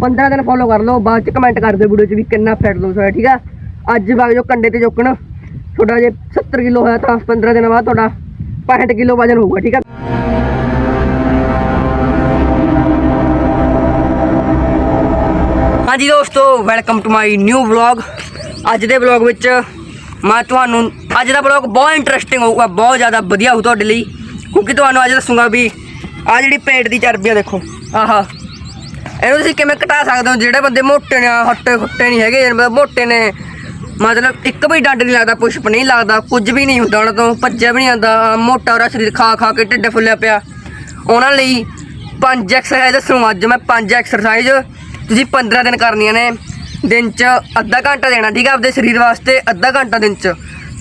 15 ਦਿਨ ਫੋਲੋ ਕਰ ਲਓ, ਬਾਅਦ ਚ ਕਮੈਂਟ ਕਰ ਦਿਓ ਵੀਡੀਓ ਚ ਵੀ ਕਿੰਨਾ ਫੈਟ ਲੋਸ ਹੋਇਆ, ਠੀਕ ਆ? ਅੱਜ ਵਗ ਜੋ ਕੰਡੇ ਤੇ ਚੁੱਕਣ, ਤੁਹਾਡਾ ਜੇ 70 ਕਿਲੋ ਹੋਇਆ ਤਾਂ 15 ਦਿਨਾਂ ਬਾਅਦ ਤੁਹਾਡਾ 65 ਕਿਲੋ ਵਜਨ ਹੋਊਗਾ, ਠੀਕ ਆ? ਹਾਂਜੀ ਦੋਸਤੋ welcome to my new vlog ਅੱਜ ਦੇ ਵਲੌਗ ਵਿੱਚ ਮੈਂ ਤੁਹਾਨੂੰ, ਅੱਜ ਦਾ ਵਲੌਗ ਬਹੁਤ ਇੰਟਰਸਟਿੰਗ ਹੋਊਗਾ, ਬਹੁਤ ਜ਼ਿਆਦਾ ਵਧੀਆ ਹੋਊ ਤੁਹਾਡੇ ਲਈ। ਕਿਉਂਕਿ ਤੁਹਾਨੂੰ ਅੱਜ ਦੱਸੂਗਾ ਵੀ ਆ ਜਿਹੜੀ ਪੇਟ ਦੀ ਚਰਬੀ ਆ ਦੇਖੋ, ਆਹਾ। ਇਹਨੂੰ ਤੁਸੀਂ ਕਿਵੇਂ ਘਟਾ ਸਕਦੇ ਹੋ? ਜਿਹੜੇ ਬੰਦੇ ਮੋਟੇ ਨੇ ਹੱਟੇ ਹੁੱਟੇ ਨਹੀਂ ਹੈਗੇ, ਜਿਹੜੇ ਮੋਟੇ ਨੇ। ਮਤਲਬ ਇੱਕ ਵੀ ਡੰਡ ਨਹੀਂ ਲੱਗਦਾ ਪੁਸ਼ਪ ਨਹੀਂ ਲੱਗਦਾ, ਕੁਝ ਵੀ ਨਹੀਂ ਹੁੰਦਾ ਉਹਨਾਂ ਤੋਂ, ਭੱਜਿਆ ਵੀ ਨਹੀਂ ਆਉਂਦਾ ਮੋਟਾ ਉਹਦਾ ਸਰੀਰ ਖਾ ਖਾ ਕੇ ਢਿੱਡ ਫੁੱਲਿਆ ਪਿਆ। ਉਹਨਾਂ ਲਈ ਪੰਜ ਐਕਸਰਸਾਈਜ਼ ਦੱਸੂ ਅੱਜ ਮੈਂ, ਪੰਜ ਐਕਸਰਸਾਈਜ਼ ਤੁਸੀਂ 15 ਦਿਨ ਕਰਨੀਆਂ ਨੇ, ਦਿਨ 'ਚ ਅੱਧਾ ਘੰਟਾ ਦੇਣਾ, ਠੀਕ ਆ? ਆਪਦੇ ਸਰੀਰ ਵਾਸਤੇ ਅੱਧਾ ਘੰਟਾ ਦਿਨ 'ਚ।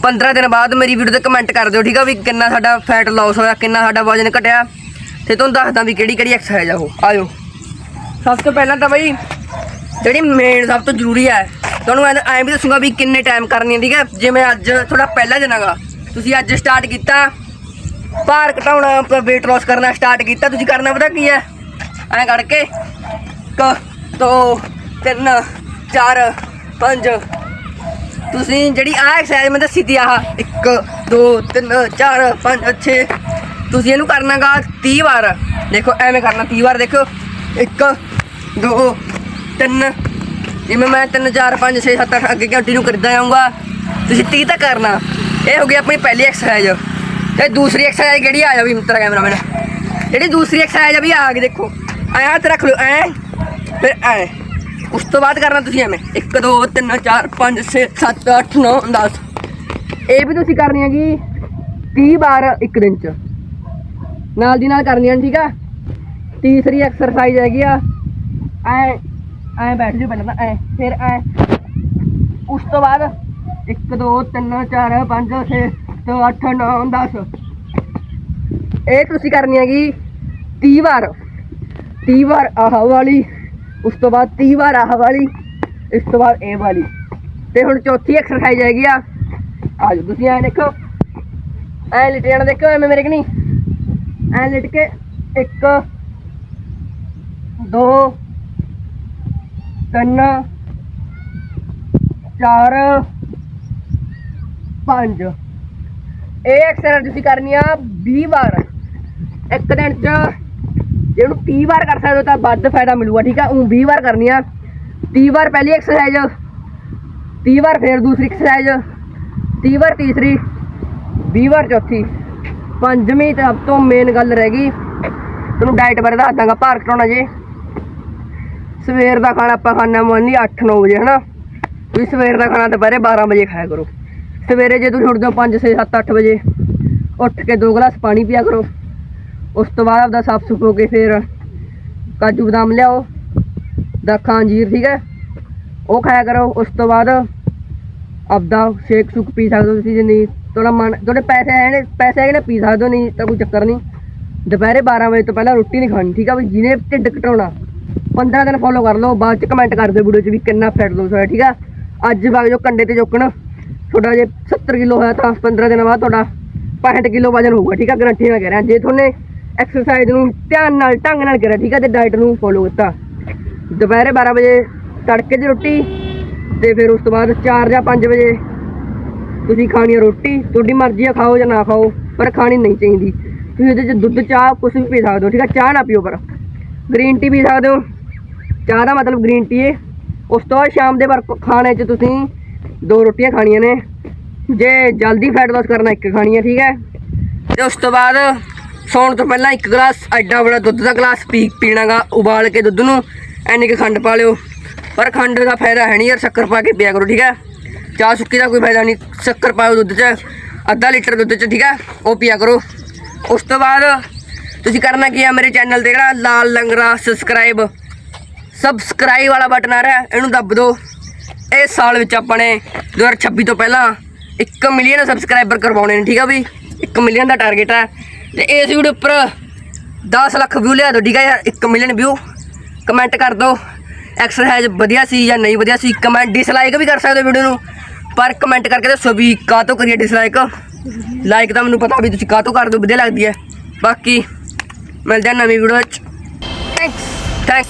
15 ਦਿਨ ਬਾਅਦ ਮੇਰੀ ਵੀਡੀਓ ਤੇ ਕਮੈਂਟ ਕਰ ਦਿਓ, ਠੀਕ ਆ? ਵੀ ਕਿੰਨਾ ਸਾਡਾ ਫੈਟ ਲਾਸ ਹੋਇਆ, ਕਿੰਨਾ ਸਾਡਾ ਵਜ਼ਨ ਘਟਿਆ। ਤੇ ਤੁਹਾਨੂੰ ਦੱਸਦਾ ਵੀ ਕਿਹੜੀ ਕਿਹੜੀ ਐਕਸਰਸਾਈਜ਼ ਆ ਉਹ। ਆਇਓ। ਸਭ ਤੋਂ ਪਹਿਲਾਂ ਤਾਂ ਬਈ ਜਿਹੜੀ ਮੇਨ ਸਭ ਤੋਂ ਜ਼ਰੂਰੀ ਹੈ, ਤੁਹਾਨੂੰ ਐਂ ਐਂ ਵੀ ਦੱਸੂਗਾ ਵੀ ਕਿੰਨੇ ਟਾਈਮ ਕਰਨੀ ਹੈ, ਠੀਕ ਹੈ? ਜਿਵੇਂ ਅੱਜ ਥੋੜਾ ਪਹਿਲਾ ਦਿਨ ਹੈਗਾ, ਤੁਸੀਂ ਅੱਜ ਸਟਾਰਟ ਕੀਤਾ, ਭਾਰ ਘਟਾਉਣਾ weight loss ਕਰਨਾ ਸਟਾਰਟ ਕੀਤਾ, ਤੁਸੀਂ ਕਰਨਾ ਪਤਾ ਕੀ ਹੈ? ਐਂ ਕਰਕੇ ਕ ਦੋ, ਤਿੰਨ, ਚਾਰ, ਪੰਜ। ਤੁਸੀਂ ਜਿਹੜੀ ਆ ਐਕਸਰਸਾਈਜ਼ ਮੈਂ ਦੱਸੀ ਤੀ ਆਹ 1 2 3 4 5 6 ਤੁਸੀਂ ਇਹਨੂੰ ਕਰਨਾਗਾ 30 ਵਾਰ। ਦੇਖੋ, ਐਵੇਂ ਕਰਨਾ 30 ਵਾਰ ਦੇਖੋ। 1 2 3 ਜਿਵੇਂ ਮੈਂ 3 4 5 6 7 8 ਅੱਗੇ ਕੰਟੀਨਿਊ ਕਰਦਾ ਜਾਊਂਗਾ। ਤੁਸੀਂ 30 ਤੱਕ ਕਰਨਾ। ਇਹ ਹੋ ਗਈ ਆਪਣੀ ਪਹਿਲੀ ਐਕਸਰਸਾਈਜ਼ ਤੇ ਦੂਸਰੀ ਐਕਸਰਸਾਈਜ਼ ਕਿਹੜੀ ਆ ਜਾ ਵੀ ਤੇਰਾ ਕੈਮਰਾਮੈਨ ਜਿਹੜੀ ਦੂਸਰੀ ਐਕਸਰਸਾਈਜ਼ ਆ ਵੀ ਆ ਗਈ ਦੇਖੋ ਐਂ ਹੱਥ ਰੱਖ ਲਓ, ਐਂ। ਫਿਰ ਐਂ। ਉਸ ਤੋਂ ਬਾਅਦ ਕਰਨਾ ਤੁਸੀਂ ਐਵੇਂ। 1 2 3 4 5 6 7 8 9 10 ਇਹ ਵੀ ਤੁਸੀਂ ਕਰਨੀ ਹੈਗੀ 30 ਵਾਰ ਇੱਕ ਦਿਨ ਚ। ਨਾਲ ਦੀ ਨਾਲ ਕਰਨੀਆਂ ਠੀਕ ਆ? ਤੀਸਰੀ ਐਕਸਰਸਾਈਜ਼ ਹੈਗੀ ਆ ਐ ਐ ਬੈਠ ਜਾਓ ਪਹਿਲਾਂ ਤਾਂ, ਐ, ਫਿਰ ਐ। ਉਸ ਤੋਂ ਬਾਅਦ 1 2 3 4 5 6 7 8 9 10 ਇਹ ਤੁਸੀਂ ਕਰਨੀ ਹੈਗੀ 30 ਵਾਰ। 30 ਵਾਰ ਆਹ ਵਾਲੀ, ਉਸ ਤੋਂ ਬਾਅਦ 30 ਵਾਰ ਆਹ ਵਾਲੀ, ਇਸ ਤੋਂ ਬਾਅਦ ਇਹ ਵਾਲੀ। ਤੇ ਹੁਣ ਚੌਥੀ ਐਕਸਰਸਾਈਜ਼ ਹੈਗੀ ਆ। ਆ ਤੁਸੀਂ ਐ ਦੇਖੋ। ਐ ਲਿਟ ਜਾਣਾ ਦੇਖੋ, ਐਵੇਂ ਮੇਰੇ ਕਿ ਨਹੀਂ? ਐ ਲਿਟ ਕੇ 1 2 3 4 5 ਇਹ ਐਕਸਰਸਾਈਜ਼ ਤੁਸੀਂ ਕਰਨੀ ਆ 20 ਵਾਰ। ਇੱਕ ਦਿਨ ਚ ਜੇ ਉਹਨੂੰ 30 ਵਾਰ ਕਰ ਸਕਦੇ ਹੋ ਤਾਂ ਵੱਧ ਫਾਇਦਾ ਮਿਲੂਗਾ, ਠੀਕ ਆ? ਉਹ 20 ਵਾਰ ਕਰਨੀ ਆ। 30 ਵਾਰ ਪਹਿਲੀ ਐਕਸਰਸਾਈਜ਼ 30 ਵਾਰ ਫਿਰ ਦੂਸਰੀ ਐਕਸਰਸਾਈਜ਼ 30 ਵਾਰ ਤੀਸਰੀ 20 ਵਾਰ ਚੌਥੀ। ਪੰਜਵੀਂ ਤੇ ਸਭ ਤੋਂ ਮੇਨ ਗੱਲ ਰਹਿ ਗਈ। ਤੁਹਾਨੂੰ ਡਾਈਟ ਬਾਰੇ ਦੱਸ ਦਾਂਗਾ, ਭਾਰ ਘਟਾਉਣਾ ਜੇ। ਸਵੇਰ ਦਾ ਖਾਣਾ ਆਪਾਂ ਖਾਣਾ ਮੋਰਨੀ 8-9 ਵਜੇ, ਹਨਾ? ਤੁਸੀਂ ਸਵੇਰ ਦਾ ਖਾਣਾ ਦੁਪਹਿਰੇ 12 ਵਜੇ ਖਾਇਆ ਕਰੋ। ਸਵੇਰੇ ਜੇ ਤੁਸੀਂ ਉੱਠਦੇ ਹੋ 5 6 7 8 ਵਜੇ, ਉੱਠ ਕੇ ਦੋ ਗਲਾਸ ਪਾਣੀ ਪੀਆ ਕਰੋ। ਉਸ ਤੋਂ ਬਾਅਦ ਆਪਦਾ ਸਾਫ਼ ਸੁਫ ਹੋ ਕੇ ਫਿਰ ਕਾਜੂ ਬਦਾਮ ਲਿਆਓ, ਦਾਖਾਂ, ਅੰਜੀਰ, ਠੀਕ ਹੈ? ਉਹ ਖਾਇਆ ਕਰੋ। ਉਸ ਤੋਂ ਬਾਅਦ ਆਪਦਾ ਸ਼ੇਕ ਸੁਕ ਪੀ ਸਕਦੇ ਹੋ ਤੁਸੀਂ, ਜੇ ਨਹੀਂ, ਤੁਹਾਡਾ ਮਨ, ਤੁਹਾਡੇ ਪੈਸੇ ਹੈ ਨੇ, ਪੈਸੇ ਹੈਗੇ ਨੇ, ਪੀ ਸਕਦੇ ਹੋ, ਨਹੀਂ ਤਾਂ ਕੋਈ ਚੱਕਰ ਨਹੀਂ। ਦੁਪਹਿਰੇ 12 ਵਜੇ ਤੋਂ ਪਹਿਲਾਂ ਰੋਟੀ ਨਹੀਂ ਖਾਣੀ, ਠੀਕ ਆ ਵੀ ਜਿਹਨੇ ਢਿੱਡ ਘਟਾਉਣਾ 15 ਦਿਨ ਫੋਲੋ ਕਰ ਲਓ, ਬਾਅਦ ਚ ਕਮੈਂਟ ਕਰ ਦਿਓ ਵੀਡੀਓ 'ਚ ਵੀ ਕਿੰਨਾ ਫੈਟ ਲੋਸ ਹੋਇਆ, ਠੀਕ ਆ? ਅੱਜ ਵਗ ਜੋ ਕੰਡੇ ਤੇ ਚੁੱਕਣ। ਤੁਹਾਡਾ ਜੇ 70 ਕਿਲੋ ਹੋਇਆ ਤਾਂ 15 ਦਿਨਾਂ ਬਾਅਦ ਤੁਹਾਡਾ 65 ਕਿਲੋ ਵਜਨ ਹੋਊਗਾ, ਠੀਕ ਆ? ਗਰੰਟੀ ਨਾਲ ਕਹਿ ਰਿਹਾ ਜੇ ਤੁਹਾਨੂੰ ਐਕਸਰਸਾਈਜ਼ ਨੂੰ ਧਿਆਨ ਨਾਲ, ਢੰਗ ਨਾਲ ਕਰਿਆ, ਠੀਕ ਆ? ਤੇ ਡਾਈਟ ਨੂੰ ਫੋਲੋ ਕੀਤਾ। ਦੁਪਹਿਰੇ 12 ਵਜੇ ਤੜਕੇ ਦੀ ਰੋਟੀ ਤੇ ਫਿਰ ਉਸ ਤੋਂ ਬਾਅਦ 4 ਜਾਂ 5 ਵਜੇ ਤੁਸੀਂ ਖਾਣੀ ਰੋਟੀ। ਤੁਹਾਡੀ ਮਰਜ਼ੀ ਆ, ਖਾਓ ਜਾਂ ਨਾ ਖਾਓ, ਪਰ ਖਾਣੀ ਨਹੀਂ ਚਾਹੀਦੀ। ਤੁਸੀਂ ਇਹਦੇ ਚ ਦੁੱਧ, ਚਾਹ ਕੁਝ ਵੀ ਪੀ ਸਕਦੇ ਹੋ, ਠੀਕ ਆ? ਚਾਹ ਨਾ ਪੀਓ ਪਰ। ਗ੍ਰੀਨ ਟੀ ਪੀ ਸਕਦੇ ਹੋ। ਚਾਹ ਦਾ ਮਤਲਬ ਗ੍ਰੀਨ ਟੀ ਹੈ ਉਸ ਤੋਂ ਬਾਅਦ ਸ਼ਾਮ ਦੇ ਵਰਕ ਖਾਣੇ 'ਚ ਤੁਸੀਂ ਦੋ ਰੋਟੀਆਂ ਖਾਣੀਆਂ ਨੇ। ਜੇ ਜਲਦੀ ਫੈਟ ਲਾਸ ਕਰਨਾ ਇੱਕ ਖਾਣੀ ਹੈ, ਠੀਕ ਹੈ। ਤੇ ਉਸ ਤੋਂ ਬਾਅਦ ਸੌਣ ਤੋਂ ਪਹਿਲਾਂ ਇੱਕ ਗਲਾਸ ਐਡਾ ਬੜਾ ਦੁੱਧ ਦਾ ਗਲਾਸ ਪੀ ਪੀਣਾਗਾ, ਉਬਾਲ ਕੇ ਦੁੱਧ ਨੂੰ ਐਨੀ ਕੁ ਖੰਡ ਪਾ ਲਿਓ। ਪਰ ਖੰਡ ਦਾ ਫਾਇਦਾ ਹੈ ਨਹੀਂ ਯਾਰ, ਸ਼ੱਕਰ ਪਾ ਕੇ ਪੀਆ ਕਰੋ, ਠੀਕ ਹੈ। ਚਾਹ ਸੁੱਕੀ ਦਾ ਕੋਈ ਫਾਇਦਾ ਨਹੀਂ, ਸ਼ੱਕਰ ਪਾਓ ਦੁੱਧ 'ਚ, ਅੱਧਾ ਲੀਟਰ ਦੁੱਧ 'ਚ, ਠੀਕ ਹੈ, ਉਹ ਪੀਆ ਕਰੋ। ਉਸ ਤੋਂ ਬਾਅਦ ਤੁਸੀਂ ਕਰਨਾ ਕੀ ਆ, ਮੇਰੇ ਚੈਨਲ ਤੇ ਜਿਹੜਾ ਲਾਲ ਲੰਗਰਾ ਸਬਸਕ੍ਰਾਈਬ ਸਬਸਕ੍ਰਾਈਬ ਵਾਲਾ ਬਟਨ ਆ ਰਿਹਾ, ਇਹਨੂੰ ਦੱਬ ਦਿਓ। ਇਸ ਸਾਲ ਵਿੱਚ ਆਪਾਂ ਨੇ 2026 ਤੋਂ ਪਹਿਲਾਂ 1 ਮਿਲੀਅਨ ਸਬਸਕ੍ਰਾਈਬਰ ਕਰਵਾਉਣੇ ਨੇ, ਠੀਕ ਆ ਵੀ 1 ਮਿਲੀਅਨ ਦਾ ਟਾਰਗੇਟ ਹੈ ਤੇ ਇਸ ਵੀਡੀਓ ਉੱਪਰ 10 ਲੱਖ ਵਿਊ ਲਿਆ ਦਿਓ, ਠੀਕ ਹੈ ਯਾਰ? 1 ਮਿਲੀਅਨ ਵਿਊ ਕਮੈਂਟ ਕਰ ਦਿਓ ਐਕਸਰਸਾਈਜ਼ ਵਧੀਆ ਸੀ ਜਾਂ ਨਹੀਂ ਵਧੀਆ ਸੀ। ਕਮੈਂਟ ਡਿਸਲਾਈਕ ਵੀ ਕਰ ਸਕਦੇ ਹੋ ਵੀਡੀਓ ਨੂੰ, ਪਰ ਕਮੈਂਟ ਕਰਕੇ ਦੱਸੋ ਵੀ ਕਾਹ ਤੋਂ ਕਰੀਏ ਡਿਸਲਾਈਕ ਲਾਈਕ ਤਾਂ ਮੈਨੂੰ ਪਤਾ ਵੀ ਤੁਸੀਂ ਕਾਹ ਤੋਂ ਕਰ ਹੋ ਵਧੀਆ ਲੱਗਦੀ ਹੈ। ਬਾਕੀ ਮਿਲਦੇ ਆ ਨਵੀਂ ਵੀਡੀਓ ਵਿੱਚ। Thanks thank